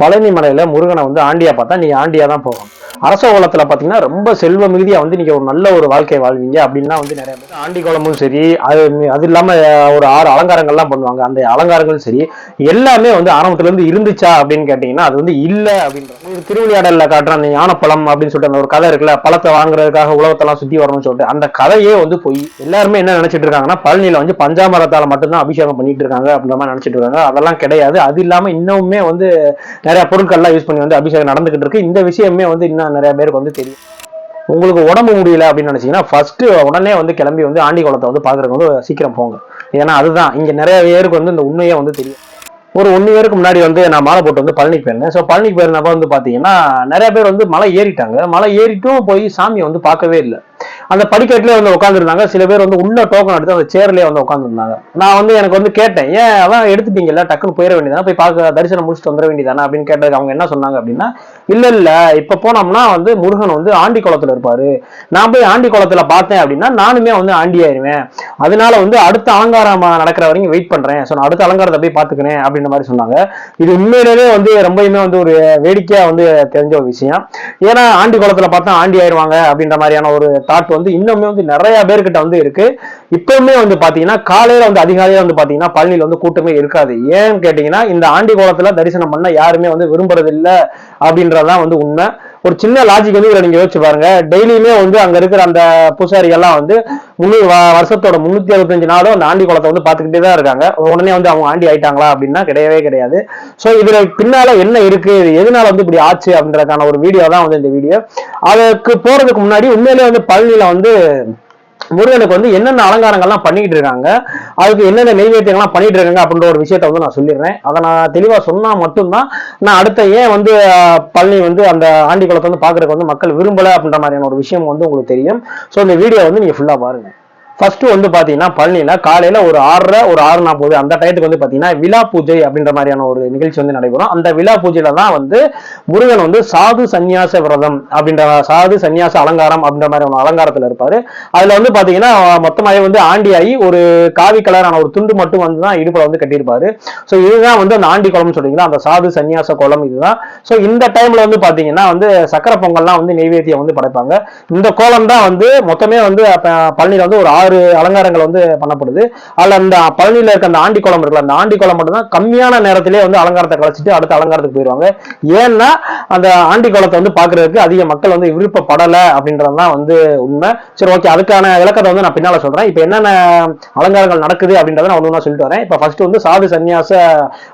பழனி மலையில முருகனை வந்து ஆண்டியா பார்த்தா நீ ஆண்டியா தான் போகணும். அரச கோலத்துல பாத்தீங்கன்னா ரொம்ப செல்வ மிகுதியா வந்து நீங்க ஒரு நல்ல ஒரு வாழ்க்கை வாழ்வீங்க அப்படின்னா வந்து நிறைய பேர் ஆண்டி கோலமும் சரி அது அது இல்லாம ஒரு ஆறு அலங்காரங்கள்லாம் பண்ணுவாங்க. அந்த அலங்காரங்களும் சரி எல்லாமே வந்து ஆரம்பத்துல இருந்து இருந்துச்சா அப்படின்னு கேட்டீங்கன்னா அது வந்து இல்ல அப்படின்ற ஒரு திருவிளையாடல்ல காட்டுற அந்த ஞானப்பழம் அப்படின்னு சொல்லிட்டு அந்த ஒரு கதை இருக்குல்ல பழத்தை வாங்குறதுக்காக உலகத்தெல்லாம் சுத்தி வரணும்னு சொல்லிட்டு அந்த கதையே வந்து போய் எல்லாருமே என்ன நினைச்சிட்டு இருக்காங்கன்னா பழனியில வந்து பஞ்சாமரத்தால மட்டும்தான் அபிஷேகம் பண்ணிட்டு இருக்காங்க அப்படின்ற மாதிரி நினைச்சிட்டு இருக்காங்க. அதெல்லாம் கிடையாது. அது இல்லாம இன்னுமே வந்து நிறைய பொருட்கள்லாம் யூஸ் பண்ணி வந்து அபிஷேகம் நடந்துகிட்டு இருக்கு. இந்த விஷயமே வந்து இன்னும் நிறைய பேருக்கு வந்து தெரியும். உங்களுக்கு உடம்பு முடியல அப்படின்னு நினைச்சீங்கன்னா ஃபர்ஸ்ட் உடனே வந்து கிளம்பி வந்து ஆண்டி குளத்தை வந்து பாக்குறதுக்கு வந்து சீக்கிரம் போங்க. ஏன்னா அதுதான். இங்க நிறைய பேருக்கு வந்து இந்த உண்மையே வந்து தெரியும். ஒரு ஒன் இயருக்கு முன்னாடி வந்து நான் மாலை போட்டு வந்து பழனிக்கு போயிருந்தேன். ஸோ பழனிக்கு போயிருந்தப்ப வந்து பார்த்தீங்கன்னா நிறைய பேர் வந்து மலை ஏறிட்டாங்க. மலை ஏறிட்டும் போய் சாமியை வந்து பார்க்கவே இல்லை. அந்த படிக்கட்டிலே வந்து உட்காந்துருந்தாங்க சில பேர் வந்து உள்ள டோக்கன் எடுத்து அந்த சேர்லேயே வந்து உட்காந்துருந்தாங்க நான் வந்து எனக்கு வந்து கேட்டேன் ஏன் அதான் எடுத்துட்டீங்கல்ல டக்குன்னு போயிட வேண்டியதானே போய் பார்க்க தரிசனம் முடிச்சுட்டு வந்துட வேண்டியதானே அப்படின்னு கேட்டதுக்கு அவங்க என்ன சொன்னாங்க அப்படின்னா இல்ல இல்ல இப்ப போனோம்னா வந்து முருகன் வந்து ஆண்டி குளத்துல இருப்பாரு. நான் போய் ஆண்டி குளத்துல பார்த்தேன் அப்படின்னா நானுமே வந்து ஆண்டி ஆயிருவேன். அதனால வந்து அடுத்த அலங்காரம் நடக்கிற வரைக்கும் வெயிட் பண்றேன். ஸோ நான் அடுத்த அலங்காரத்தை போய் பார்த்துக்கிறேன் அப்படின்ற மாதிரி சொன்னாங்க. இது உண்மையிலேயே வந்து ரொம்பயுமே வந்து ஒரு வேடிக்கையா வந்து தெரிஞ்ச ஒரு விஷயம். ஏன்னா ஆண்டி குளத்துல பார்த்தா ஆண்டி ஆயிருவாங்க அப்படின்ற மாதிரியான ஒரு தாட் வந்து இன்னுமே வந்து நிறைய பேர்கிட்ட வந்து இருக்கு. இப்பவுமே வந்து பாத்தீங்கன்னா காலையில வந்து அதிகாலையில வந்து பாத்தீங்கன்னா பழனியில வந்து கூட்டமே இருக்காது. ஏன்னு கேட்டீங்கன்னா இந்த ஆண்டி கோலத்துல தரிசனம் பண்ண யாருமே வந்து விரும்புறது இல்ல அப்படின்றதான் வந்து உண்மை. ஒரு சின்ன லாஜிக் வந்து இதுல நீங்க யோசிச்சு பாருங்க. டெய்லியுமே வந்து அங்க இருக்கிற அந்த பூசாரிகள்லாம் வந்து முன்னூறு வருஷத்தோட முன்னூத்தி அறுபத்தஞ்சு நாளும் அந்த ஆண்டி குளத்தை வந்து பாத்துக்கிட்டே தான் இருக்காங்க. உடனே வந்து அவங்க ஆண்டி ஆயிட்டாங்களா அப்படின்னா கிடையவே கிடையாது. சோ இதுல பின்னால என்ன இருக்கு? இது எதனால வந்து இப்படி ஆச்சு அப்படின்றதுக்கான ஒரு வீடியோ தான் வந்து இந்த வீடியோ அதுக்கு போறதுக்கு முன்னாடி உண்மையிலேயே வந்து பழனியில வந்து முருகனுக்கு வந்து என்னென்ன அலங்காரங்கள்லாம் பண்ணிட்டு இருக்காங்க அதுக்கு என்னென்ன நெய்வேத்தியங்கள்லாம் பண்ணிட்டு இருக்காங்க அப்படின்ற ஒரு விஷயத்த வந்து நான் சொல்லிடுறேன். அதை நான் தெளிவா சொன்னா மட்டும்தான் நான் அடுத்த ஏன் வந்து பழனி வந்து அந்த ஆண்டி குளத்தை வந்து பாக்குறதுக்கு வந்து மக்கள் விரும்பல அப்படின்ற மாதிரியான ஒரு விஷயம் வந்து உங்களுக்கு தெரியும். ஸோ இந்த வீடியோ வந்து நீங்க ஃபுல்லா பாருங்க. ஃபர்ஸ்ட் வந்து பாத்தீங்கன்னா பழனியில காலையில ஒரு ஆறரை ஒரு ஆறு நாற்பது அந்த டயத்துக்கு வந்து பாத்தீங்கன்னா விழா பூஜை அப்படின்ற மாதிரியான ஒரு நிகழ்ச்சி வந்து நடைபெறும். அந்த விழா பூஜையில தான் வந்து முருகன் வந்து சாது சந்நியாச விரதம் அப்படின்ற சாது சந்நியாச அலங்காரம் அப்படின்ற மாதிரி ஒரு அலங்காரத்துல இருப்பாரு. அதுல வந்து பாத்தீங்கன்னா மொத்தமாவே வந்து ஆண்டியாகி ஒரு காவி கலரான ஒரு துண்டு மட்டும் வந்து தான் இடுப்புல வந்து கட்டியிருப்பாரு. ஸோ இதுதான் வந்து அந்த ஆண்டி குளம்னு சொல்றீங்களா? அந்த சாது சந்நியாச குளம் இதுதான். ஸோ இந்த டைம்ல வந்து பாத்தீங்கன்னா வந்து சக்கரை பொங்கல்லாம் வந்து நெய்வேத்தியம் வந்து படைப்பாங்க. இந்த கோலம் தான் வந்து மொத்தமே வந்து அப்ப பழனியில வந்து ஒரு ஆறு அலங்காரங்கள் வந்து பண்ணப்படுது. அதில் அந்த பழனியில் இருக்க அந்த ஆண்டி குளம் இருக்குல்ல அந்த ஆண்டி குளம் மட்டும் தான் கம்மியான நேரத்திலே வந்து அலங்காரத்தை கழிச்சிட்டு அடுத்த அலங்காரத்துக்கு போயிடுவாங்க ஏன்னா அந்த ஆண்டி குளத்தை வந்து பார்க்கறதுக்கு அதிக மக்கள் வந்து விருப்பப்படலை அப்படின்றது தான் வந்து உண்மை. சரி ஓகே அதுக்கான விளக்கத்தை வந்து நான் பின்னால் சொல்கிறேன் இப்போ என்னென்ன அலங்காரங்கள் நடக்குது அப்படின்றத நான் ஒன்று ஒன்றா சொல்லிட்டு வரேன். இப்போ ஃபர்ஸ்ட் வந்து சாது சன்னியாச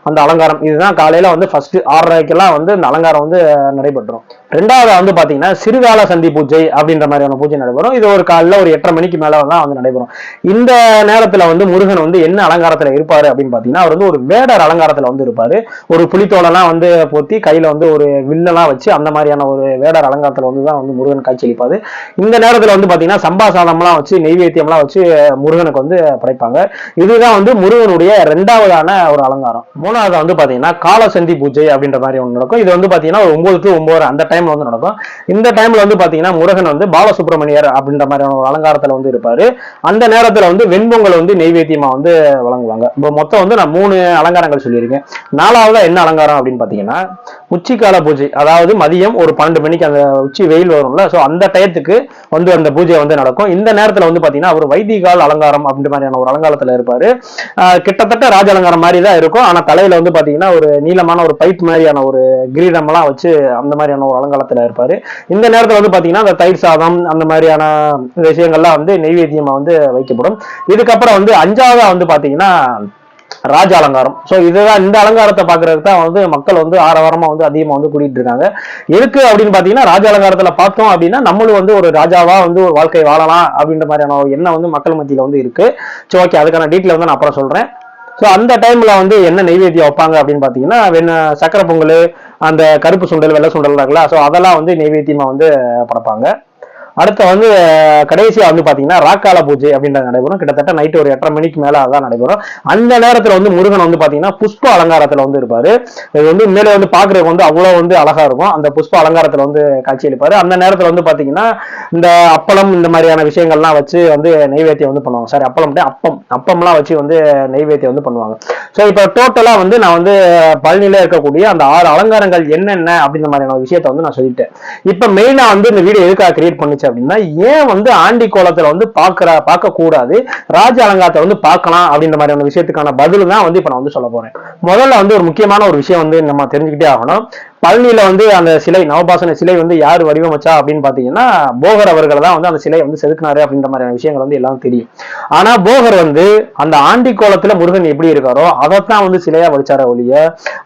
அந்த அலங்காரம். இதுதான் காலையில் வந்து ஃபர்ஸ்ட் ஆறரைக்கெல்லாம் வந்து இந்த அலங்காரம் வந்து நடைபெற்றும். ரெண்டாவது வந்து பார்த்தீங்கன்னா சிறுகால சந்தி பூஜை அப்படின்ற மாதிரியான பூஜை நடைபெறும். இது ஒரு காலையில் ஒரு எட்டரை மணிக்கு மேலே தான் வந்து நடைபெறும். இந்த நேரத்துல வந்து முருகன் வந்து என்ன அலங்காரத்துல இருப்பாரு அப்படின்னு பாத்தீங்கன்னா அவர் வந்து ஒரு வேடர் அலங்காரத்துல வந்து இருப்பாரு. ஒரு புலித்தோலெல்லாம் வந்து போத்தி கையில வந்து ஒரு வில்லெல்லாம் வச்சு அந்த மாதிரியான ஒரு வேடர் அலங்காரத்துல வந்து தான் வந்து முருகன் காட்சியளிப்பாரு. இந்த நேரத்துல வந்து பாத்தீங்கன்னா சம்பா சாதம்லாம் வச்சு நெய்வேத்தியம்லாம் வச்சு முருகனுக்கு வந்து படைப்பாங்க. இதுதான் வந்து முருகனுடைய ரெண்டாவதான ஒரு அலங்காரம். மூணாவது வந்து பாத்தீங்கன்னா காலசந்தி பூஜை அப்படின்ற மாதிரி ஒன்று நடக்கும். இது வந்து பாத்தீங்கன்னா ஒரு ஒன்பது டு ஒன்பது அந்த டைம்ல வந்து நடக்கும். இந்த டைம்ல வந்து பாத்தீங்கன்னா முருகன் வந்து பாலசுப்ரமணியர் அப்படின்ற மாதிரியான ஒரு அலங்காரத்துல வந்து இருப்பாரு. அந்த நேரத்துல வந்து வெண்பொங்கல் வந்து நெய்வேத்தியமா வந்து வழங்குவாங்க. இப்போ மொத்தம் வந்து நான் மூணு அலங்காரங்கள் சொல்லியிருக்கேன். நாலாவதா என்ன அலங்காரம் அப்படின்னு பாத்தீங்கன்னா உச்சிக்கால பூஜை அதாவது மதியம் ஒரு பன்னெண்டு மணிக்கு அந்த உச்சி வெயில் வரும்ல ஸோ அந்த டயத்துக்கு வந்து அந்த பூஜை வந்து நடக்கும். இந்த நேரத்தில் வந்து பார்த்தீங்கன்னா அவர் வைத்திகால் அலங்காரம் அப்படின்ற மாதிரியான ஒரு அலங்காரத்தில் இருப்பார். கிட்டத்தட்ட ராஜ அலங்காரம் மாதிரி தான் இருக்கும். ஆனால் தலையில் வந்து பார்த்தீங்கன்னா ஒரு நீளமான ஒரு பைப் மாதிரியான ஒரு கிரீடமெல்லாம் வச்சு அந்த மாதிரியான ஒரு அலங்காரத்தில் இருப்பார். இந்த நேரத்தில் வந்து பார்த்தீங்கன்னா அந்த தயிர் சாதம் அந்த மாதிரியான விஷயங்கள்லாம் வந்து நெய்வேத்தியமாக வந்து வைக்கப்படும். இதுக்கப்புறம் வந்து அஞ்சாவதாக வந்து பார்த்தீங்கன்னா ராஜ அலங்காரம். ஸோ இதுதான் இந்த அலங்காரத்தை பார்க்கறதுக்கு தான் வந்து மக்கள் வந்து ஆரவாரமா வந்து அதிகமாக வந்து கூட்டிட்டு இருக்காங்க. எதுக்கு அப்படின்னு பார்த்தீங்கன்னா ராஜ அலங்காரத்தில் பார்த்தோம் அப்படின்னா நம்மளும் வந்து ஒரு ராஜாவா வந்து ஒரு வாழ்க்கை வாழலாம் அப்படின்ற மாதிரியான ஒரு எண்ணம் வந்து மக்கள் மத்தியில் வந்து இருக்கு. ஸோ ஓகே அதுக்கான டீட்டெயில் வந்து நான் அப்புறம் சொல்றேன். ஸோ அந்த டைம்ல வந்து என்ன நெய்வேத்தியம் வைப்பாங்க அப்படின்னு பார்த்தீங்கன்னா வெண்ண சக்கரை பொங்கல் அந்த கருப்பு சுண்டல் வெள்ளை சுண்டல் இருக்குல்ல ஸோ அதெல்லாம் வந்து நெய்வேத்தியமாக வந்து படைப்பாங்க. அடுத்து வந்து கடைசியா வந்து பாத்தீங்கன்னா ராக்கால பூஜை அப்படின்றது நடைபெறும். கிட்டத்தட்ட நைட் ஒரு எட்டரை மணிக்கு மேல அதான் நடைபெறும். அந்த நேரத்துல வந்து முருகன் வந்து பாத்தீங்கன்னா புஷ்ப அலங்காரத்துல வந்து இருப்பாரு. இது வந்து மேலே வந்து பாக்குறதுக்கு வந்து அவ்வளவு வந்து அழகா இருக்கும். அந்த புஷ்ப அலங்காரத்துல வந்து காட்சி அளிப்பாரு அந்த நேரத்துல வந்து பாத்தீங்கன்னா இந்த அப்பளம் இந்த மாதிரியான விஷயங்கள்லாம் வச்சு வந்து நெய்வேத்தியம் வந்து பண்ணுவாங்க. சாரி அப்பளம் அப்பம். அப்பம்லாம் வச்சு வந்து நெய்வேத்தியம் வந்து பண்ணுவாங்க. ஸோ இப்போ டோட்டலா வந்து நான் வந்து பழனியில இருக்கக்கூடிய அந்த ஆறு அலங்காரங்கள் என்னென்ன அப்படின்ற மாதிரியான விஷயத்த வந்து நான் சொல்லிட்டேன். இப்போ மெயினா வந்து இந்த வீடியோ எதுக்காக கிரியேட் பண்ணுச்சு அப்படின்னா ஏன் வந்து ஆண்டி கோலத்துல வந்து பாக்குற பார்க்க கூடாது ராஜ அலங்காரத்தை வந்து பார்க்கலாம் அப்படின்ற மாதிரியான விஷயத்துக்கான பதில் தான் வந்து இப்ப நான் வந்து சொல்ல போறேன். முதல்ல வந்து ஒரு முக்கியமான ஒரு விஷயம் வந்து நம்ம தெரிஞ்சுக்கிட்டே ஆகணும். பழனியில வந்து அந்த சிலை நவபாசன சிலை வந்து யார் வடிவமைச்சா அப்படின்னு பாத்தீங்கன்னா போகர் அவர்கள் தான் வந்து அந்த சிலையை வந்து செதுக்குனாரு அப்படின்ற மாதிரியான விஷயங்கள் வந்து எல்லாம் தெரியும். ஆனா போகர் வந்து அந்த ஆண்டி கோலத்துல முருகன் எப்படி இருக்காரோ அதைத்தான் வந்து சிலையா வடிச்சார ஒழிய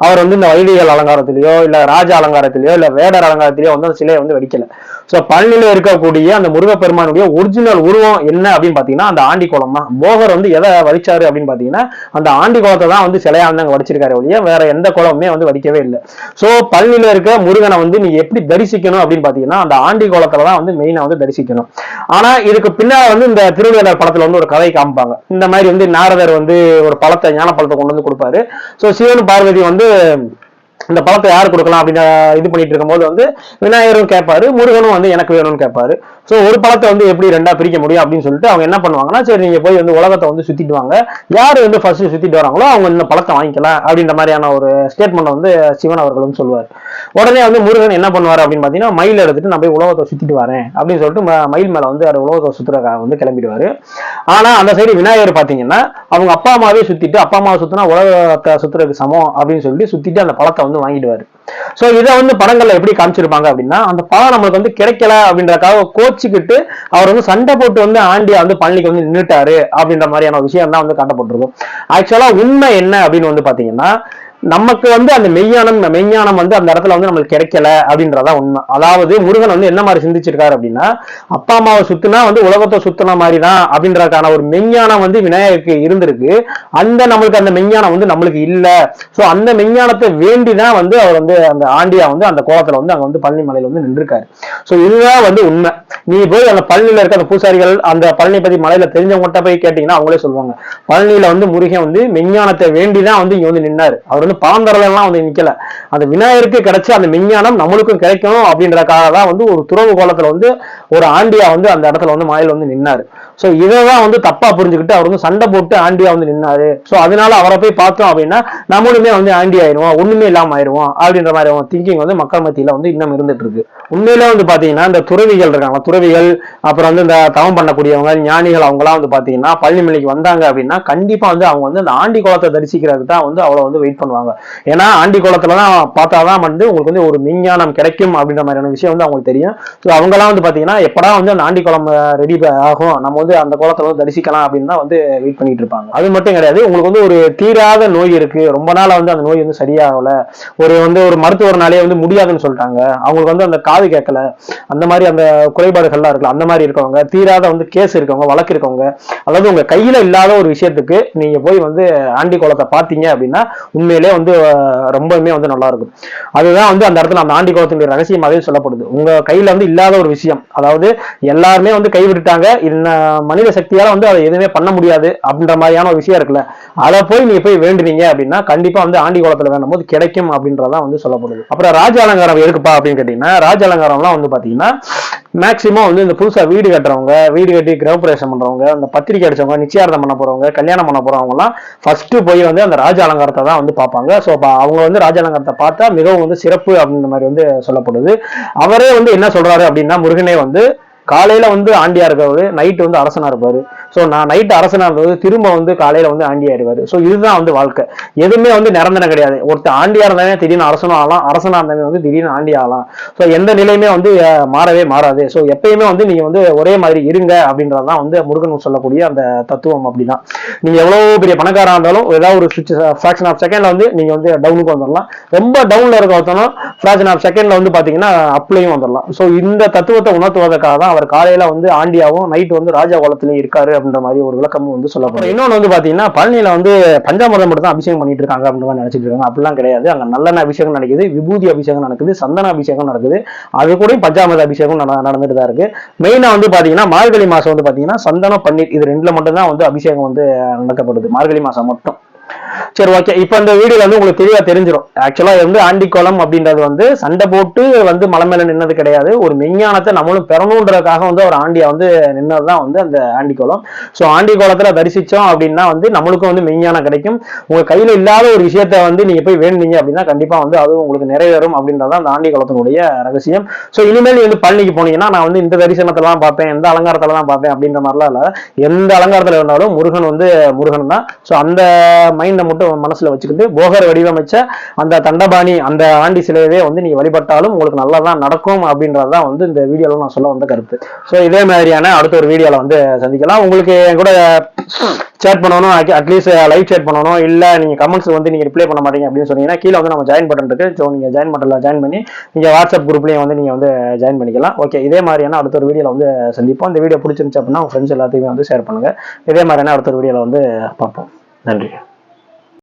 அவர் வந்து இந்த வைதிகள் அலங்காரத்திலேயோ இல்ல ராஜ அலங்காரத்திலேயோ இல்ல வேடர் அலங்காரத்திலேயோ வந்து அந்த சிலையை வந்து வடிக்கல. சோ பழனியில இருக்கக்கூடிய அந்த முருகப்பெருமானுடைய ஒரிஜினல் உருவம் என்ன அப்படின்னு பாத்தீங்கன்னா அந்த ஆண்டி கோலம் தான். போகர் வந்து எதை வடிச்சாரு அப்படின்னு பாத்தீங்கன்னா அந்த ஆண்டி கோலத்தை தான் வந்து சிலையா வந்து அங்க வடிச்சிருக்காரு ஒழிய வேற எந்த கோலமுமே வந்து வடிக்கவே இல்லை. சோ கல்வியில இருக்க முருகனை வந்து நீங்க எப்படி தரிசிக்கணும் அப்படின்னு பாத்தீங்கன்னா அந்த ஆண்டி கோலத்துல தான் வந்து மெயினா வந்து தரிசிக்கணும். ஆனா இதுக்கு பின்னால வந்து இந்த திருவிழா படத்துல வந்து ஒரு கதை காமிப்பாங்க. இந்த மாதிரி வந்து நாரதர் வந்து ஒரு பழத்தை ஞான பழத்தை கொண்டு வந்து கொடுப்பாரு. சோ சிவன் பார்வதி வந்து இந்த பழத்தை யார் கொடுக்கலாம் அப்படின்னு இது பண்ணிட்டு இருக்கும்போது வந்து விநாயகரும் கேட்பாரு முருகனும் வந்து எனக்கு வேணும்னு கேட்பாரு ஸோ ஒரு பழத்தை வந்து எப்படி ரெண்டா பிரிக்க முடியும் அப்படின்னு சொல்லிட்டு அவங்க என்ன பண்ணுவாங்கன்னா சரி நீங்க போய் வந்து உலகத்தை வந்து சுத்திட்டு வாங்க. யார் வந்து ஃபர்ஸ்ட் சுத்திட்டு வராங்களோ அவங்க இந்த பழத்தை வாங்கிக்கலாம் அப்படின்ற மாதிரியான ஒரு ஸ்டேட்மெண்ட் வந்து சிவன் அவர்களும் சொல்லுவார். உடனே வந்து முருகன் என்ன பண்ணுவார் அப்படின்னு பார்த்தீங்கன்னா மயில் எடுத்துட்டு நான் போய் உலகத்தை சுத்திட்டு வரேன் அப்படின்னு சொல்லிட்டு ம- மயில் மேல வந்து அவர் உலகத்தை சுத்துறதுக்காக வந்து கிளம்பிடுவாரு. ஆனா அந்த சைடு விநாயகர் பாத்தீங்கன்னா அவங்க அப்பா அம்மாவே சுத்திட்டு அப்பா அம்மாவை சுத்தினா உலகத்தை சுத்துறதுக்கு சமம் அப்படின்னு சொல்லிட்டு சுத்திட்டு அந்த பழத்தை வந்து வாங்கிடுவாரு. சோ இதை வந்து படங்கள்ல எப்படி காமிச்சிருப்பாங்க அப்படின்னா அந்த பழம் நம்மளுக்கு வந்து கிடைக்கல அப்படின்றதுக்காக கோச்சிக்கிட்டு அவர் வந்து சண்டை போட்டு வந்து ஆண்டியா வந்து பழனிக்கு வந்து நின்னுட்டாரு அப்படின்ற மாதிரியான விஷயம் தான் வந்து காட்டப்பட்டிருக்கும். ஆக்சுவலா உண்மை என்ன அப்படின்னு வந்து பாத்தீங்கன்னா நமக்கு வந்து அந்த மெய்ஞானம் மெய்ஞானம் வந்து அந்த இடத்துல வந்து நம்மளுக்கு கிடைக்கல அப்படின்றதா உண்மை. அதாவது முருகன் வந்து என்ன மாதிரி சிந்திச்சிருக்காரு அப்படின்னா அப்பா அம்மாவை சுத்தினா வந்து உலகத்தை சுத்தின மாதிரி தான் அப்படின்றதுக்கான ஒரு மெய்ஞானம் வந்து விநாயகருக்கு இருந்திருக்கு. அந்த நம்மளுக்கு அந்த மெய்ஞானம் வந்து நம்மளுக்கு இல்லை. ஸோ அந்த மெய்ஞானத்தை வேண்டி தான் வந்து அவர் வந்து அந்த ஆண்டியா வந்து அந்த கோலத்துல வந்து அங்க வந்து பழனி மலையில வந்து நின்றுருக்காரு. ஸோ இதுதான் வந்து உண்மை. நீ போய் அந்த பழனியில இருக்க அந்த பூசாரிகள் அந்த பழனி பத்தி மலையில தெரிஞ்சவங்ககிட்ட போய் கேட்டீங்கன்னா அவங்களே சொல்லுவாங்க. பழனியில வந்து முருகன் வந்து மெஞ்ஞானத்தை வேண்டி தான் வந்து இங்க வந்து நின்னாரு. அவர் வந்து பழந்தரலாம் வந்து நிக்கல. அந்த விநாயகருக்கு கிடைச்ச அந்த விஞ்ஞானம் நம்மளுக்கும் கிடைக்கணும் அப்படின்றதுக்காக தான் வந்து ஒரு துறவு கோலத்துல வந்து ஒரு ஆண்டியா வந்து அந்த இடத்துல வந்து மாயில் வந்து நின்னாரு. ஸோ இதை தான் வந்து தப்பா புரிஞ்சுக்கிட்டு அவர் வந்து சண்டை போட்டு ஆண்டியா வந்து நின்னாரு. ஸோ அதனால அவரை போய் பார்த்தோம் அப்படின்னா நம்மளுமே வந்து ஆண்டி ஆயிடுவோம் ஒண்ணுமே இல்லாம ஆயிடுவோம் அப்படின்ற மாதிரி திங்கிங் வந்து மக்கள் மத்தியில வந்து இன்னும் இருந்துட்டு இருக்கு உண்மையிலே வந்து பாத்தீங்கன்னா இந்த துறவிகள் இருக்காங்க துறவிகள் அப்புறம் வந்து இந்த தவம் பண்ணக்கூடியவங்க ஞானிகள் அவங்கலாம் வந்து பாத்தீங்கன்னா பழனிமலைக்கு வந்தாங்க அப்படின்னா கண்டிப்பா வந்து அவங்க வந்து அந்த ஆண்டி குளத்தை தரிசிக்கிறதுக்கு தான் வந்து அவ்வளவு வந்து வெயிட் பண்ணுவாங்க. ஏன்னா ஆண்டி குளத்துல தான் பார்த்தாதான் வந்து உங்களுக்கு வந்து ஒரு மெஞ்ஞானம் கிடைக்கும் அப்படின்ற மாதிரியான விஷயம் வந்து அவங்களுக்கு தெரியும். ஸோ அவங்கலாம் வந்து பாத்தீங்கன்னா எப்படா வந்து அந்த ஆண்டி குளம் ரெடி ஆகும் நம்ம வந்து அந்த குளத்துல வந்து தரிசிக்கலாம் அப்படின்னு தான் வந்து வெயிட் பண்ணிட்டு இருப்பாங்க. அது மட்டும் கிடையாது. உங்களுக்கு வந்து ஒரு தீராத நோய் இருக்கு. ரொம்ப நாள் வந்து அந்த நோய் வந்து சரியாகல. ஒரு வந்து ஒரு மருத்துவர்னாலே வந்து முடியாதுன்னு சொல்லிட்டாங்க அவங்களுக்கு வந்து அந்த காது கேட்கல அந்த மாதிரி அந்த குறைபாடுகள்லாம் இருக்குல்ல அந்த மாதிரி இருக்கவங்க தீராத வந்து கேஸ் இருக்கவங்க வழக்கு இருக்கவங்க அதாவது உங்க கையில இல்லாத ஒரு விஷயத்துக்கு நீங்க போய் வந்து ஆண்டி குளத்தை பார்த்தீங்க அப்படின்னா உண்மையிலே வந்து ரொம்பவுமே வந்து நல்லா இருக்கும். அதுதான் வந்து அந்த இடத்துல அந்த ஆண்டி குளத்தினுடைய ரகசியமாகவே சொல்லப்படுது. உங்க கையில வந்து இல்லாத ஒரு விஷயம் அதாவது எல்லாருமே வந்து கைவிட்டுட்டாங்க. இந்த மனித சக்தியால வந்து அதை எதுவுமே பண்ண முடியாது அப்படின்ற மாதிரியான ஒரு விஷயம் இருக்குல்ல. அதை போய் நீங்க போய் வேண்டுனீங்க அப்படின்னா கண்டிப்பா வந்து ஆண்டி குளத்துல வேணும் போது கிடைக்கும் அப்படின்றதான் வந்து சொல்லப்படுது. அப்புறம் ராஜ அலங்காரம் இருக்குப்பா அப்படின்னு கேட்டீங்கன்னா ராஜ அலங்காரம்லாம் வந்து பாத்தீங்கன்னா மேக்சிமம் வந்து இந்த புதுசா வீடு கட்டுறவங்க வீடு கட்டி கிரகப்பிரவேசம் பண்றவங்க அந்த பத்திரிக்கை அடிச்சவங்க நிச்சயார்த்தம் பண்ண போறவங்க கல்யாணம் பண்ண போறவங்க எல்லாம் ஃபர்ஸ்ட் போய் வந்து அந்த ராஜ அலங்காரத்தை தான் வந்து பார்ப்பாங்க. ஸோ அவங்க வந்து ராஜ அலங்காரத்தை பார்த்தா மிகவும் வந்து சிறப்பு அப்படின்ற மாதிரி வந்து சொல்லப்படுது. அவரே வந்து என்ன சொல்றாரு அப்படின்னா முருகனே வந்து காலையில வந்து ஆண்டியா இருக்காரு நைட் வந்து அரசனா இருப்பாரு. ஸோ நான் நைட் அரசனாக இருந்தது திரும்ப வந்து காலையில் வந்து ஆண்டி ஆயிடுவார். ஸோ இதுதான் வந்து வாழ்க்கை. எதுவுமே வந்து நிரந்தரம் கிடையாது. ஒருத்தர் ஆண்டியாக இருந்தாலே திடீர்னு அரசனும் ஆகலாம் அரசனாக இருந்தாலும் வந்து திடீர்னு ஆண்டி ஆகலாம். ஸோ எந்த நிலையுமே வந்து மாறவே மாறாது. ஸோ எப்பயுமே வந்து நீங்கள் வந்து ஒரே மாதிரி இருங்க அப்படின்றது தான் வந்து முருகன் சொல்லக்கூடிய அந்த தத்துவம் அப்படிதான். நீங்கள் எவ்வளோ பெரிய பணக்காராக இருந்தாலும் ஏதாவது ஒரு சுவிட்ச் ஃபிராக்ஷன் ஆஃப் செகண்ட்ல வந்து நீங்கள் வந்து டவுனுக்கு வந்துடலாம் ரொம்ப டவுனில் இருக்க ஒருத்தனும் ஃபிராக்ஷன் ஆஃப் செகண்ட்ல வந்து பார்த்தீங்கன்னா அப்லையும் வந்துடலாம் ஸோ இந்த தத்துவத்தை உணர்த்துவதற்காக தான் அவர் காலையில் வந்து ஆண்டியாவும் நைட் வந்து ராஜா குளத்துலையும் இருக்காரு அப்படின்ற மாதிரி ஒரு விளக்கமும் வந்து சொல்லப்படும் இன்னொன்று வந்து பாத்தீங்கன்னா பழனியில வந்து பஞ்சாமிரதம் மட்டும் தான் அபிஷேகம் பண்ணிட்டு இருக்காங்க அப்படின்ற மாதிரி நினைச்சிட்டு இருக்காங்க. அப்படிலாம் கிடையாது. அங்க நல்லெண்ணெய் அபிஷேகம் நடக்குது விபூதி அபிஷேகம் நடக்குது சந்தன அபிஷேகம் நடக்குது. அது கூட பஞ்சாமிரத அபிஷேகம் நட- நடந்துட்டு தான் இருக்கு. மெயினா வந்து பாத்தீங்கன்னா மார்கழி மாசம் வந்து பாத்தீங்கன்னா சந்தனம் பன்னீர் இது ரெண்டுல மட்டும் தான் வந்து அபிஷேகம் வந்து நடக்கப்படுது. மார்கழி மாசம் மட்டும். சரி ஓகே இப்போ இந்த வீடியோல வந்து உங்களுக்கு தெளிவாக தெரிஞ்சிடும் ஆக்சுவலா வந்து ஆண்டிக்குளம் அப்படின்றது வந்து சண்டை போட்டு வந்து மலை மேல நின்னது கிடையாது. ஒரு மெஞ்ஞானத்தை நம்மளும் பெறணுன்றதுக்காக வந்து ஒரு ஆண்டியா வந்து நின்னதுதான் வந்து அந்த ஆண்டிக்குளம். ஸோ ஆண்டிக்குளத்துல தரிசிச்சோம் அப்படின்னா வந்து நம்மளுக்கும் வந்து மெஞ்ஞானம் கிடைக்கும். உங்க கையில இல்லாத ஒரு விஷயத்த வந்து நீங்க போய் வேணுனீங்க அப்படின்னா கண்டிப்பா வந்து அதுவும் உங்களுக்கு நிறைவேறும் அப்படின்றதான் அந்த ஆண்டிக்குளத்தினுடைய ரகசியம். ஸோ இனிமேல் நீ வந்து பழனிக்கு போனீங்கன்னா நான் வந்து இந்த தரிசனத்தெல்லாம் பார்ப்பேன் எந்த அலங்காரத்துல தான் பார்ப்பேன் அப்படின்ற மாதிரிலாம் இல்லை. எந்த அலங்காரத்துல இருந்தாலும் முருகன் வந்து முருகன் தான். ஸோ அந்த மைண்ட் மட்டும் மனசுல வச்சுக்கிட்டு போகர் வடிவமைச்ச அந்த தண்டபாணி அந்த ஆண்டி சிலையவே வந்து நீங்க வழிபட்டாலும் உங்களுக்கு நல்லா தான் நடக்கும் அப்படின்றது தான் வந்து இந்த வீடியோல நான் சொல்ல வந்த கருத்து. ஸோ இதே மாதிரியான அடுத்த ஒரு வீடியோல வந்து சந்திக்கலாம். உங்களுக்கு கூட சேட் பண்ணணும் அட்லீஸ்ட் லைவ் சேட் பண்ணணும் இல்ல நீங்க கமெண்ட்ஸ் வந்து நீங்க ரிப்ளை பண்ண மாட்டீங்க அப்படின்னு சொன்னீங்கன்னா கீழே வந்து நம்ம ஜாயின் பட்டன் ஸோ நீங்க ஜாயின் பட்டன்ல ஜாயின் பண்ணி நீங்க வாட்ஸ்அப் குரூப்லயும் வந்து நீங்க வந்து ஜாயின் பண்ணிக்கலாம். ஓகே இதே மாதிரியான அடுத்த ஒரு வீடியோல வந்து சந்திப்போம். இந்த வீடியோ பிடிச்சிருந்துச்சு அப்படின்னா உங்க ஃப்ரெண்ட்ஸ் எல்லாத்தையுமே வந்து ஷேர் பண்ணுங்க. இதே மாதிரியான அடுத்த ஒரு வீடியோல வந்து பார்ப்போம். நன்றி.